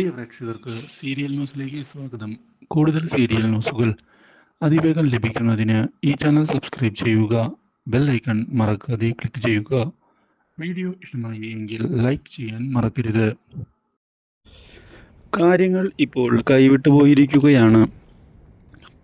പ്രിയ പ്രേക്ഷകർക്ക് സീരിയൽ ന്യൂസിലേക്ക് സ്വാഗതം. കൂടുതൽ സീരിയൽ ന്യൂസുകൾ അതിവേഗം ലഭിക്കുന്നതിന് ഈ ചാനൽ സബ്സ്ക്രൈബ് ചെയ്യുക ബെൽ ഐക്കൺ മറക്കാതെ ക്ലിക്ക് ചെയ്യുക. വീഡിയോ ഇഷ്ടമായി എങ്കിൽ ലൈക്ക് ചെയ്യാൻ മറക്കരുത്. കാര്യങ്ങൾ ഇപ്പോൾ കൈവിട്ടു പോയിരിക്കുകയാണ്.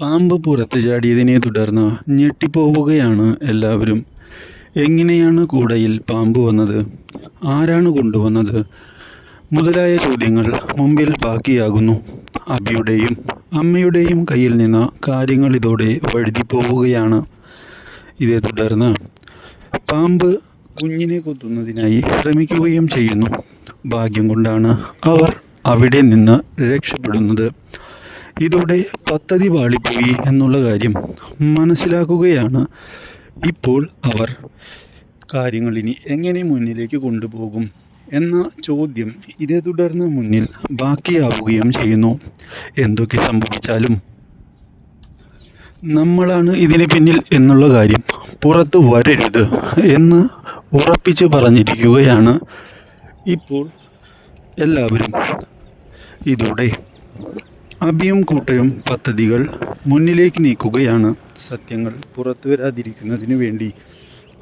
പാമ്പ് പുറത്ത് ചാടിയതിനെ തുടർന്ന് ഞെട്ടിപ്പോവുകയാണ് എല്ലാവരും. എങ്ങനെയാണ് കൂടയിൽ പാമ്പ് വന്നത്? ആരാണ് കൊണ്ടുവന്നത്? മുതലായ ചോദ്യങ്ങൾ മുമ്പിൽ ബാക്കിയാകുന്നു. അബിയുടെയും അമ്മയുടെയും കയ്യിൽ നിന്ന് കാര്യങ്ങൾ ഇതോടെ വഴുതി പോവുകയാണ്. ഇതേ തുടർന്ന് പാമ്പ് കുഞ്ഞിനെ കൊത്തുന്നതിനായി ശ്രമിക്കുകയും ചെയ്യുന്നു. ഭാഗ്യം കൊണ്ടാണ് അവർ അവിടെ നിന്ന് രക്ഷപ്പെടുന്നത്. ഇതോടെ പദ്ധതി വാളിപ്പോയി എന്നുള്ള കാര്യം മനസ്സിലാക്കുകയാണ്. ഇപ്പോൾ അവർ കാര്യങ്ങളിനി എങ്ങനെ മുന്നിലേക്ക് കൊണ്ടുപോകും? എന്ന ചോദ്യം ഇതേ തുടർന്ന് മുന്നിൽ ബാക്കിയാവുകയും ചെയ്യുന്നു. എന്തൊക്കെ സംഭവിച്ചാലും നമ്മളാണ് ഇതിന് പിന്നിൽ എന്നുള്ള കാര്യം പുറത്ത് വരരുത് എന്ന് ഉറപ്പിച്ച് പറഞ്ഞിരിക്കുകയാണ് ഇപ്പോൾ എല്ലാവരും. ഇതോടെ അഭിയും കൂട്ടരും പദ്ധതികൾ മുന്നിലേക്ക് നീക്കുകയാണ് സത്യങ്ങൾ പുറത്തു വരാതിരിക്കുന്നതിന് വേണ്ടി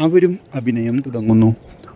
അവരും അഭിനയം തുടങ്ങുന്നു.